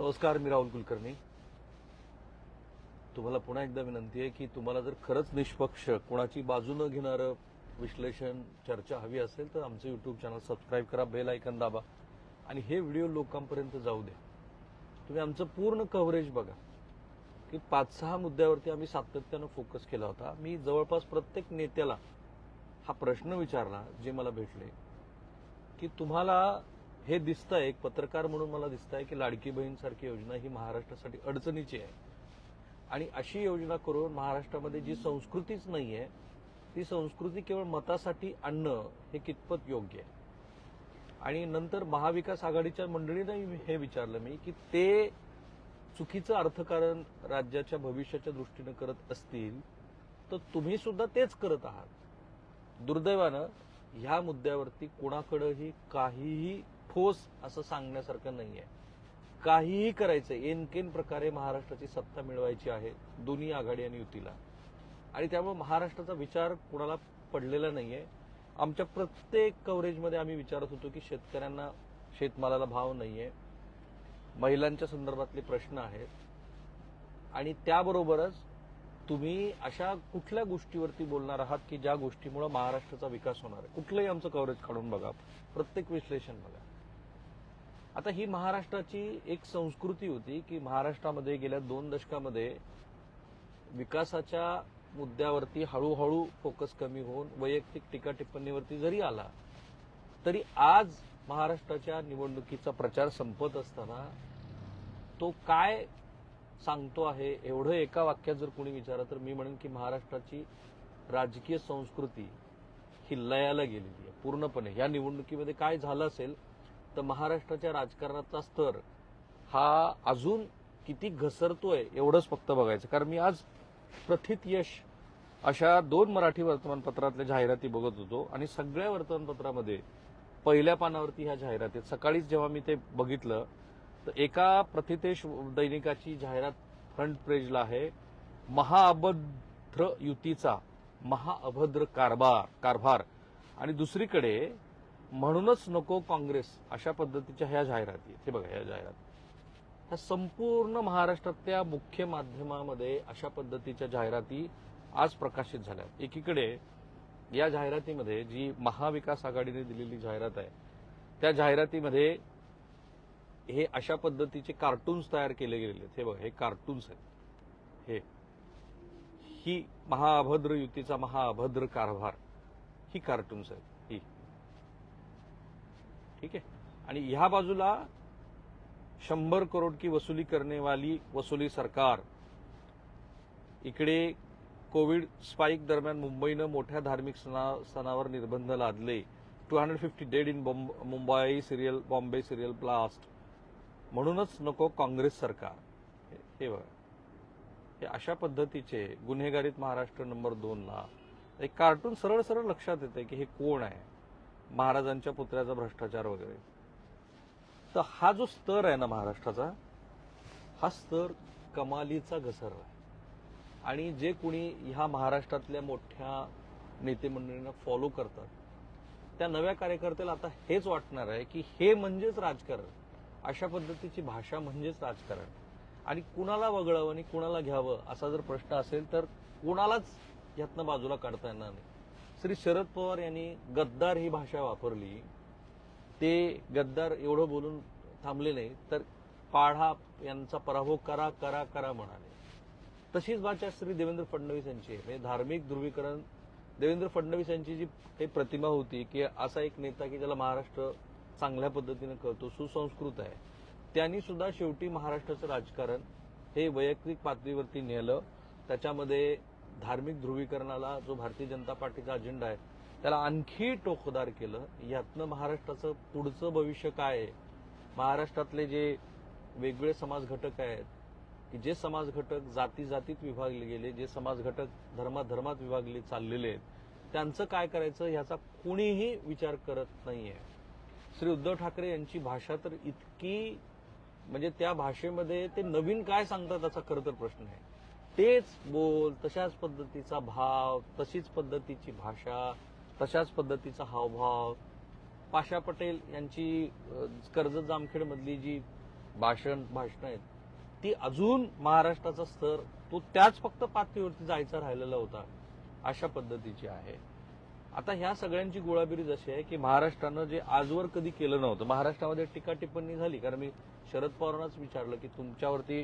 नमस्कार मी राहुल कुलकर्णी. तुम्हाला पुन्हा एकदा विनंती आहे की तुम्हाला जर खरंच निष्पक्ष कोणाची बाजू न घेणारं विश्लेषण चर्चा हवी असेल तर आमचं युट्यूब चॅनल सबस्क्राईब करा बेल ऐकन दाबा. आणि हे व्हिडिओ लोकांपर्यंत जाऊ द्या. तुम्ही आमचं पूर्ण कव्हरेज बघा. की पाच सहा मुद्द्यावरती आम्ही सातत्यानं फोकस केला होता. मी जवळपास प्रत्येक नेत्याला हा प्रश्न विचारला जे मला भेटले की तुम्हाला हे दिसतंय एक पत्रकार म्हणून मला दिसतंय की लाडकी बहीण सारखी योजना ही महाराष्ट्रासाठी अडचणीची आहे. आणि अशी योजना करून महाराष्ट्रामध्ये जी संस्कृतीच नाहीये ती संस्कृती केवळ मतासाठी आणणं हे कितपत योग्य आहे? आणि नंतर महाविकास आघाडीच्या मंडळीनं हे विचारलं मी की ते चुकीचं अर्थकारण राज्याच्या भविष्याच्या दृष्टीनं करत असतील तर तुम्ही सुद्धा तेच करत आहात. दुर्दैवानं ह्या मुद्द्यावरती कोणाकडेही काहीही ठोस असं सांगण्यासारखं नाहीये. काहीही करायचं एनकेन प्रकारे महाराष्ट्राची सत्ता मिळवायची आहे दोन्ही आघाडी आणि युतीला. आणि त्यामुळे महाराष्ट्राचा विचार कुणाला पडलेला नाहीये. आमच्या प्रत्येक कव्हरेजमध्ये आम्ही विचारत होतो की शेतकऱ्यांना शेतमालाला भाव नाहीये. महिलांच्या संदर्भातले प्रश्न आहेत. आणि त्याबरोबरच तुम्ही अशा कुठल्या गोष्टीवरती बोलणार आहात की ज्या गोष्टीमुळे महाराष्ट्राचा विकास होणार आहे? कुठलंही आमचं कव्हरेज काढून बघा. प्रत्येक विश्लेषण बघा. आता ही महाराष्ट्राची एक संस्कृती होती की महाराष्ट्रामध्ये गेल्या दोन दशकामध्ये विकासाच्या मुद्द्यावरती हळूहळू फोकस कमी होऊन वैयक्तिक टीका टिप्पणीवरती जरी आला तरी आज महाराष्ट्राच्या निवडणुकीचा प्रचार संपत असताना तो काय सांगतो आहे एवढं एका वाक्यात जर कोणी विचारलं तर मी म्हणेन की महाराष्ट्राची राजकीय संस्कृती ही लयाला गेलेली आहे. पूर्णपणे या निवडणुकीमध्ये काय झालं असेल तर महाराष्ट्राच्या राजकारणाचा स्तर हा अजून किती घसरतोय एवढंच फक्त बघायचं. कारण मी आज प्रथित यश अशा दोन मराठी वर्तमानपत्रातल्या जाहिराती बघत होतो आणि सगळ्या वर्तमानपत्रामध्ये पहिल्या पानावरती ह्या जाहिराती सकाळीच जेव्हा मी ते बघितलं तर एका प्रथितेश दैनिकाची जाहिरात फ्रंट पेजला आहे. महाअभद्र युतीचा महाअभद्र कारभार कारभार. आणि दुसरीकडे म्हणूनच नको काँग्रेस अशा पद्धतीच्या ह्या जाहिराती हे बघा ह्या जाहिराती. ह्या संपूर्ण महाराष्ट्रातल्या मुख्य माध्यमामध्ये अशा पद्धतीच्या जाहिराती आज प्रकाशित झाल्या एकीकडे या जाहिरातीमध्ये जी महाविकास आघाडीने दिलेली जाहिरात आहे त्या जाहिरातीमध्ये हे अशा पद्धतीचे कार्टून्स तयार केले गेलेले आहेत. हे बघा हे कार्टून्स आहेत. हे. ही महाअभद्र युतीचा महाअभद्र कारभार ही कार्टून्स आहेत ही. ठीक आहे? आणि ह्या बाजूला शंभर करोड की वसुली करणेवाली वसुली सरकार इकडे कोविड स्पाईक दरम्यान मुंबईनं मोठ्या धार्मिक सणा- सणावर निर्बंध लादले. Two hundred fifty dead in Mumbai serial Bombay serial blast म्हणूनच नको काँग्रेस सरकार. हे- हे बघा. हे अशा पद्धतीचे गुन्हेगारीत महाराष्ट्र नंबर दोनला. एक कार्टून सरळ सरळ लक्षात येते की हे कोण आहे? महाराजांच्या पुतळ्याचा भ्रष्टाचार वगैरे. तर हा जो स्तर आहे ना महाराष्ट्राचा हा स्तर कमालीचा घसर आहे. आणि जे कुणी ह्या महाराष्ट्रातल्या मोठ्या नेतेमंडळींना फॉलो करतात त्या नव्या कार्यकर्त्याला आता हेच वाटणार आहे की हे म्हणजेच राजकारण अशा पद्धतीची भाषा म्हणजेच राजकारण. आणि कुणाला वगळावं आणि कुणाला घ्यावं असा जर प्रश्न असेल तर कुणालाच यातनं बाजूला काढता येणार नाही. श्री शरद पवार यांनी गद्दार ही भाषा वापरली. ते गद्दार एवढं बोलून थांबले नाही तर पाढा यांचा पराभव करा करा करा म्हणाले. तशीच भाषा श्री देवेंद्र फडणवीस यांची आहे. म्हणजे धार्मिक ध्रुवीकरण देवेंद्र फडणवीस यांची जी काही प्रतिमा होती की असा एक नेता की ज्याला महाराष्ट्र चांगल्या पद्धतीनं कळतो सुसंस्कृत आहे त्यांनी सुद्धा शेवटी महाराष्ट्राचं राजकारण हे वैयक्तिक पातळीवरती नेलं. त्याच्यामध्ये धार्मिक ध्रुवीकरणाला जो भारतीय जनता पार्टीचा अजेंडा आहे त्याला आणखी टोकदार केलं. यातनं महाराष्ट्राचं पुढचं भविष्य काय आहे? महाराष्ट्रातले जे वेगवेगळे समाज घटक आहेत की जे समाज घटक जाती जातीत विभागले गेले जे समाज घटक धर्मात धर्मात विभागले चाललेले आहेत त्यांचं काय करायचं ह्याचा कोणीही विचार करत नाहीये. श्री उद्धव ठाकरे यांची भाषा तर इतकी म्हणजे त्या भाषेमध्ये ते नवीन काय सांगतात त्याचा खरं तर प्रश्न आहे. तेच बोल तशाच पद्धतीचा भाव तशीच पद्धतीची भाषा तशाच पद्धतीचा हावभाव. पाशा पटेल यांची कर्ज कर्जत जामखेड मधली जी भाषण भाषण आहेत ती अजून महाराष्ट्राचा स्तर तो त्याच फक्त पातळीवरती जायचा राहिलेला होता अशा पद्धतीची आहे. आता ह्या सगळ्यांची गोळाबिरीज अशी आहे की महाराष्ट्रानं जे आजवर कधी केलं नव्हतं महाराष्ट्रामध्ये टीका टिप्पणी झाली कारण मी शरद पवारांनाच विचारलं की तुमच्यावरती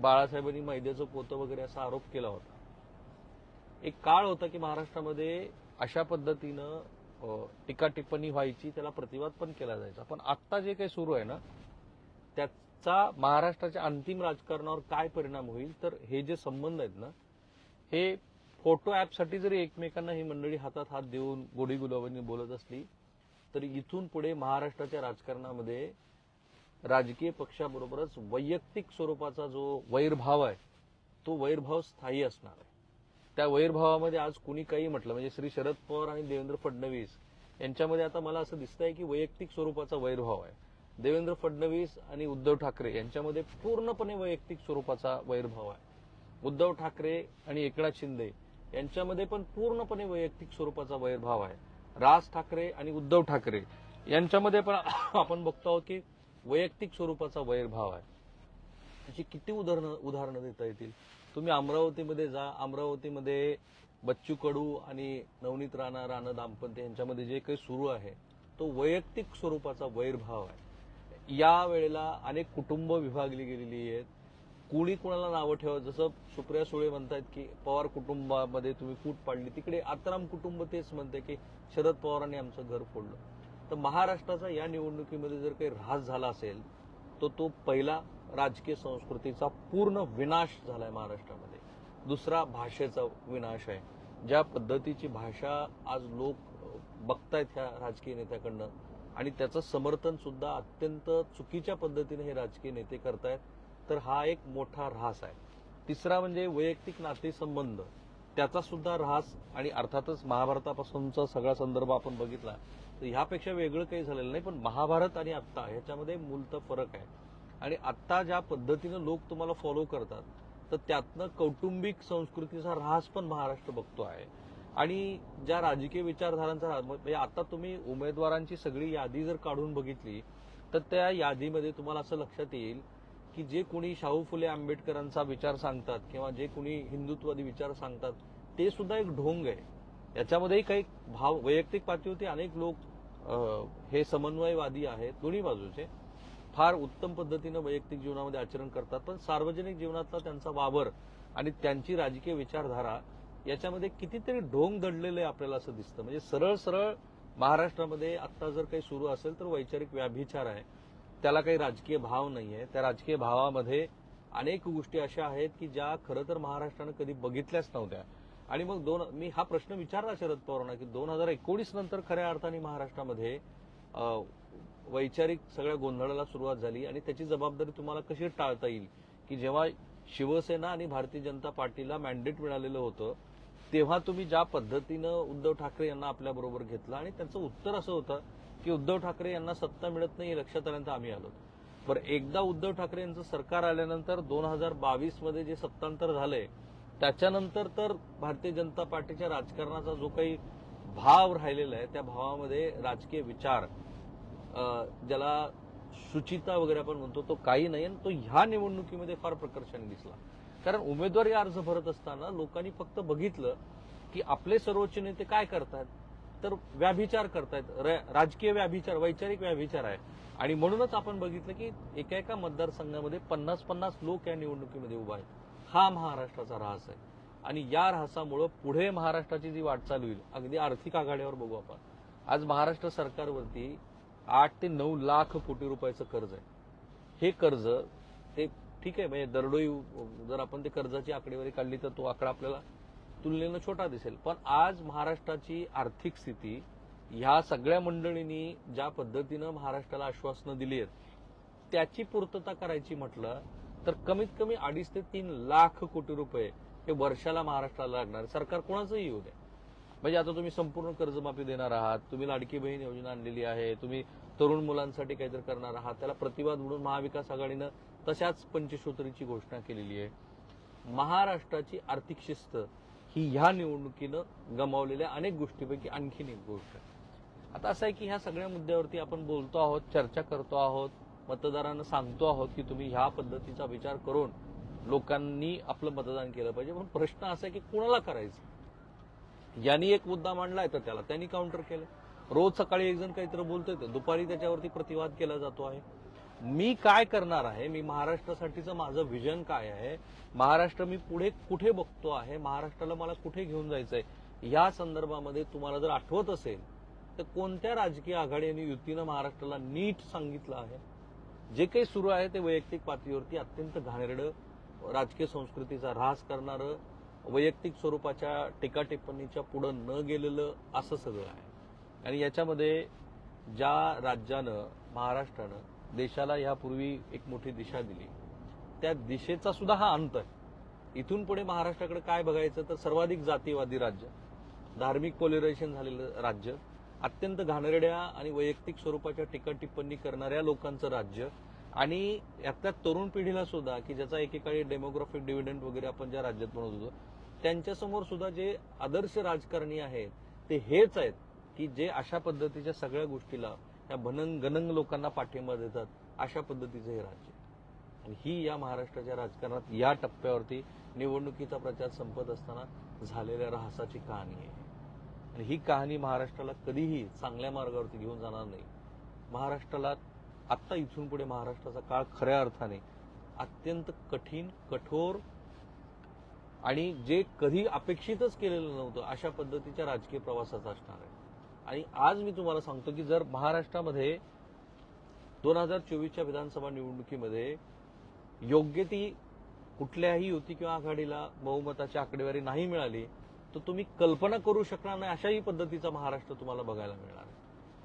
बाळासाहेबांनी मैद्याचं पोतं वगैरे असा आरोप केला होता. एक काळ होता की महाराष्ट्रामध्ये अशा पद्धतीनं टीका टिप्पणी व्हायची त्याला प्रतिवाद पण केला जायचा. पण आत्ता जे काही सुरू आहे ना त्याचा महाराष्ट्राच्या अंतिम राजकारणावर काय परिणाम होईल तर हे जे संबंध आहेत ना हे फोटो ॲपसाठी जरी एकमेकांना ही मंडळी हातात हात देऊन गोडी गुलाबांनी बोलत असली तरी इथून पुढे महाराष्ट्राच्या राजकारणामध्ये राजकीय पक्षाबरोबरच वैयक्तिक स्वरूपाचा जो वैरभाव आहे तो वैरभाव स्थायी असणार आहे. त्या वैरभावामध्ये आज कुणी काही म्हटलं म्हणजे श्री शरद पवार आणि देवेंद्र फडणवीस यांच्यामध्ये आता मला असं दिसतंय की वैयक्तिक स्वरूपाचा वैरभाव आहे. देवेंद्र फडणवीस आणि उद्धव ठाकरे यांच्यामध्ये पूर्णपणे वैयक्तिक स्वरूपाचा वैरभाव आहे. उद्धव ठाकरे आणि एकनाथ शिंदे यांच्यामध्ये पण पूर्णपणे वैयक्तिक स्वरूपाचा वैरभाव आहे. राज ठाकरे आणि उद्धव ठाकरे यांच्यामध्ये पण आपण बघतो आहोत की वैयक्तिक स्वरूपाचा वैरभाव आहे. त्याची किती उदाहरणं उदाहरणं देता येतील? तुम्ही अमरावतीमध्ये जा अमरावतीमध्ये बच्चू कडू आणि नवनीत राणा राणा दाम्पत्य यांच्यामध्ये जे काही सुरू आहे तो वैयक्तिक स्वरूपाचा वैरभाव आहे. या वेळेला अनेक कुटुंब विभागली गेलेली आहेत. कुणी कुणाला नावं ठेवा जसं सुप्रिया सुळे म्हणतात की पवार कुटुंबामध्ये तुम्ही फूट पाडली. तिकडे आत्राम कुटुंब तेच म्हणते की शरद पवारांनी आमचं घर फोडलं. तर महाराष्ट्राचा या निवडणुकीमध्ये जर काही ऱ्हास झाला असेल तर तो पहिला राजकीय संस्कृतीचा पूर्ण विनाश झालाय महाराष्ट्रामध्ये. दुसरा भाषेचा विनाश आहे. ज्या पद्धतीची भाषा आज लोक बघतायत ह्या राजकीय नेत्याकडनं आणि त्याचं समर्थन सुद्धा अत्यंत चुकीच्या पद्धतीने हे राजकीय नेते करतायत तर हा एक मोठा ऱ्हास आहे. तिसरा म्हणजे वैयक्तिक नातेसंबंध. त्याचा सुद्धा ऱ्हास आणि अर्थातच महाभारतापासूनचा सगळा संदर्भ आपण बघितला तर ह्यापेक्षा वेगळं काही झालेलं नाही पण महाभारत आणि आत्ता ह्याच्यामध्ये मूलत फरक आहे. आणि आत्ता ज्या पद्धतीनं लोक तुम्हाला फॉलो करतात तर त्यातनं कौटुंबिक संस्कृतीचा ऱ्हास पण महाराष्ट्र बघतो आहे. आणि ज्या राजकीय विचारधारांचा म्हणजे आता तुम्ही उमेदवारांची सगळी यादी जर काढून बघितली तर त्या यादीमध्ये तुम्हाला असं लक्षात येईल की जे कोणी शाहू फुले आंबेडकरांचा विचार सांगतात किंवा जे कोणी हिंदुत्वादी विचार सांगतात ते सुद्धा एक ढोंग आहे. याच्यामध्येही काही भाव वैयक्तिक पातळीवरती अनेक लोक हे समन्वयवादी आहेत दोन्ही बाजूचे. फार उत्तम पद्धतीनं वैयक्तिक जीवनामध्ये आचरण करतात पण सार्वजनिक जीवनातला त्यांचा वावर आणि त्यांची राजकीय विचारधारा याच्यामध्ये कितीतरी ढोंग दडलेले आपल्याला असं दिसतं. म्हणजे सरळ सरळ महाराष्ट्रामध्ये आत्ता जर काही सुरू असेल तर वैचारिक व्याभिचार आहे. त्याला काही राजकीय भाव नाही आहे त्या राजकीय भावामध्ये अनेक गोष्टी अशा आहेत की ज्या खरं तर महाराष्ट्रानं कधी बघितल्याच नव्हत्या. आणि मग दोन मी हा प्रश्न विचारला शरद पवारांना की दोन हजार एकोणीस नंतर खऱ्या अर्थाने महाराष्ट्रामध्ये वैचारिक सगळ्या गोंधळाला सुरुवात झाली आणि त्याची जबाबदारी तुम्हाला कशी टाळता येईल? की जेव्हा शिवसेना आणि भारतीय जनता पार्टीला मॅन्डेट मिळालेलं होतं तेव्हा तुम्ही ज्या पद्धतीनं उद्धव ठाकरे यांना आपल्याबरोबर घेतलं आणि त्यांचं उत्तर असं होतं की उद्धव ठाकरे यांना सत्ता मिळत नाही लक्षापर्यंत लक्षात आल्यानंतर आम्ही आलो. बरं एकदा उद्धव ठाकरे यांचं सरकार आल्यानंतर दोन हजार बावीसमध्ये जे सत्तांतर झालंय त्याच्यानंतर तर भारतीय जनता पार्टीच्या राजकारणाचा जो काही भाव राहिलेला आहे त्या भावामध्ये राजकीय विचार ज्याला शुचिता वगैरे आपण म्हणतो तो काही नाही आणि तो ह्या निवडणुकीमध्ये फार प्रकर्षाने दिसला. कारण उमेदवारी अर्ज भरत असताना लोकांनी फक्त बघितलं की आपले सर्वोच्च नेते काय करतात? तर व्याभिचार करतायत. र- राजकीय व्याभिचार वैचारिक व्याभिचार आहे. आणि म्हणूनच आपण बघितलं की एका एका मतदारसंघामध्ये पन्नास पन्नास लोक या निवडणुकीमध्ये उभा आहेत. हा महाराष्ट्राचा ऱ्हास आहे. आणि या ऱ्हासामुळं पुढे महाराष्ट्राची जी वाटचाल होईल अगदी आर्थिक आघाडीवर बघू आपण. आज महाराष्ट्र सरकारवरती आठ ते नऊ लाख कोटी रुपयाचं कर्ज आहे. हे कर्ज ते ठीक आहे म्हणजे दरडोई जर आपण ते कर्जाची आकडेवारी काढली तर तो आकडा आपल्याला तुलनेनं छोटा दिसेल. पण आज महाराष्ट्राची आर्थिक स्थिती ह्या सगळ्या मंडळींनी ज्या पद्धतीनं महाराष्ट्राला आश्वासनं दिली आहेत त्याची पूर्तता करायची म्हटलं तर कमीत कमी अडीच ते तीन लाख कोटी रुपये हे वर्षाला महाराष्ट्राला लागणार. सरकार कोणाचंही येऊ द्या म्हणजे आता तुम्ही संपूर्ण कर्जमाफी देणार आहात तुम्ही लाडकी बहीण योजना आणलेली आहे तुम्ही तरुण मुलांसाठी काहीतरी करणार आहात त्याला प्रतिवाद म्हणून महाविकास आघाडीनं तशाच पंचसूत्रीची घोषणा केलेली आहे. महाराष्ट्राची आर्थिक शिस्त ही ह्या निवडणुकीनं गमावलेल्या अनेक गोष्टीपैकी आणखीन एक गोष्ट आहे. आता असं आहे की ह्या सगळ्या मुद्द्यावरती आपण बोलतो आहोत चर्चा करतो आहोत मतदारांना सांगतो आहोत की तुम्ही ह्या पद्धतीचा विचार करून लोकांनी आपलं मतदान केलं पाहिजे. पण प्रश्न असा आहे की कुणाला करायचं? यांनी एक मुद्दा मांडलाय तर त्याला त्यांनी काउंटर केलं रोज सकाळी एक जण काहीतरी बोलतोय तर दुपारी त्याच्यावरती प्रतिवाद केला जातो आहे. मी काय करणार आहे? मी महाराष्ट्रासाठीचं माझं व्हिजन काय आहे? महाराष्ट्र मी पुढे कुठे बघतो आहे? महाराष्ट्राला मला कुठे घेऊन जायचंय? या संदर्भामध्ये तुम्हाला जर आठवत असेल तर कोणत्या राजकीय आघाडी आणि युतीनं महाराष्ट्राला नीट सांगितलं आहे? जे काही सुरू आहे ते वैयक्तिक पातळीवरती अत्यंत घाणेरडं राजकीय संस्कृतीचा ऱ्हास करणारं वैयक्तिक स्वरूपाच्या टीका टिप्पणीच्या पुढं न गेलेलं असं सगळं आहे. आणि याच्यामध्ये ज्या राज्यानं महाराष्ट्रानं देशाला यापूर्वी एक मोठी दिशा दिली. त्या दिशेचा सुद्धा हा अंत आहे. इथून पुढे महाराष्ट्राकडे काय बघायचं तर सर्वाधिक जातीवादी राज्य धार्मिक पोलरायझेशन झालेलं राज्य अत्यंत घाणेरड्या आणि वैयक्तिक स्वरूपाच्या टीका टिप्पणी करणाऱ्या लोकांचं राज्य आणि यातल्या तरुण पिढीला सुद्धा की ज्याचा एकेकाळी डेमोग्राफिक डिव्हिडंड वगैरे आपण ज्या राज्यात म्हणत होतो त्यांच्यासमोर सुद्धा जे आदर्श राजकारणी आहेत ते हेच आहेत की जे अशा पद्धतीच्या सगळ्या गोष्टीला ह्या भनंग गनंग लोकांना पाठिंबा देतात अशा पद्धतीचं हे राज्य आणि ही या महाराष्ट्राच्या राजकारणात या टप्प्यावरती निवडणुकीचा प्रचार संपत असताना झालेल्या रहसाची कहाणी आहे. आणि ही कहाणी महाराष्ट्राला कधीही चांगल्या मार्गावरती घेऊन जाणार नाही. महाराष्ट्राला आत्ता इथून पुढे महाराष्ट्राचा काळ खऱ्या अर्थाने अत्यंत कठीण कठोर आणि जे कधी अपेक्षितच केलेलं नव्हतं अशा पद्धतीच्या राजकीय प्रवासाचा असणार आहे. आणि आज मी तुम्हाला सांगतो की जर महाराष्ट्रामध्ये दोन हजार चोवीसच्या विधानसभा निवडणुकीमध्ये योग्य ती कुठल्याही युती किंवा आघाडीला बहुमताची आकडेवारी नाही मिळाली तर तुम्ही कल्पना करू शकणार नाही अशाही पद्धतीचा महाराष्ट्र तुम्हाला बघायला मिळणार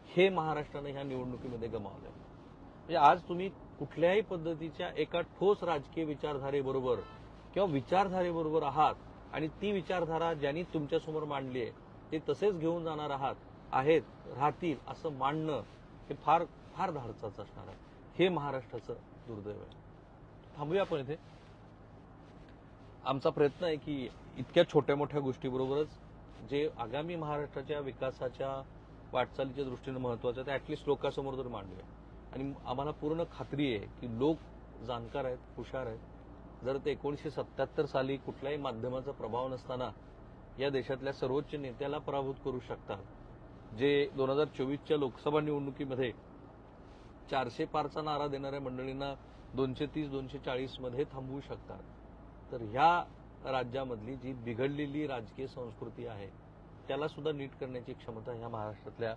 हे महाराष्ट्राने ह्या निवडणुकीमध्ये गमावलं म्हणजे आज तुम्ही कुठल्याही पद्धतीच्या एका ठोस राजकीय विचारधारेबरोबर किंवा विचारधारेबरोबर आहात आणि ती विचारधारा ज्यांनी तुमच्यासमोर मांडली आहे ते तसेच घेऊन जाणार आहात आहेत राहतील असं मांडणं हे फार फार धाडसाचं असणार आहे. हे महाराष्ट्राचं दुर्दैव आहे. थांबूया आपण इथे. आमचा प्रयत्न आहे की इतक्या छोट्या मोठ्या गोष्टीबरोबरच जे आगामी महाराष्ट्राच्या विकासाच्या वाटचालीच्या दृष्टीनं महत्वाचं आहे ते ऍटलिस्ट लोकांसमोर तर मांडूया. आणि आम्हाला पूर्ण खात्री आहे की लोक जाणकार आहेत हुशार आहेत. जर ते एकोणीसशे सत्याहत्तर साली कुठल्याही माध्यमाचा प्रभाव नसताना या देशातल्या सर्वोच्च नेत्याला पराभूत करू शकतात जे दोन हजार चोवीसच्या लोकसभा निवडणुकीमध्ये चारशे पारचा नारा देणाऱ्या मंडळींना दोनशे तीस दोनशे चाळीसमध्ये थांबवू शकतात. तर ह्या राज्यामधली जी बिघडलेली राजकीय संस्कृती आहे त्याला सुद्धा नीट करण्याची क्षमता ह्या महाराष्ट्रातल्या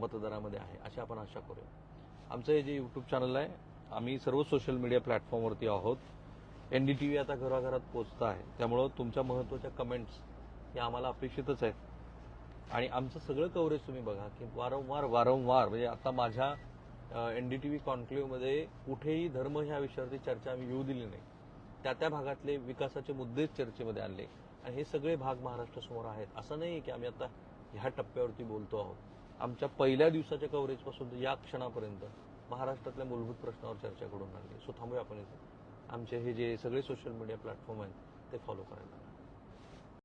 मतदारामध्ये आहे अशी आपण आशा करूया. आमचं हे जे यूट्यूब चॅनल आहे आम्ही सर्व सोशल मीडिया प्लॅटफॉर्मवरती आहोत. एनडीटीव्ही आता घराघरात पोहोचत आहे. त्यामुळं तुमच्या महत्त्वाच्या कमेंट्स हे आम्हाला अपेक्षितच आहेत. आणि आमचं सगळं कव्हरेज तुम्ही बघा की वारंवार वारंवार म्हणजे आता माझ्या एनडीटीव्ही कॉन्क्लेव्हमध्ये कुठेही धर्म ह्या विषयावरती चर्चा आम्ही येऊ दिली नाही. त्या त्या भागातले विकासाचे मुद्देच चर्चेमध्ये आणले. आणि हे सगळे भाग महाराष्ट्रासमोर आहेत. असं नाही की आम्ही आता ह्या टप्प्यावरती बोलतो आहोत. आमच्या पहिल्या दिवसाच्या कव्हरेजपासून या क्षणापर्यंत महाराष्ट्रातल्या मूलभूत प्रश्नावर चर्चा करून आणली. सो थांबूया आपण इथे. आमचे हे जे सगळे सोशल मीडिया प्लॅटफॉर्म आहेत ते फॉलो करायला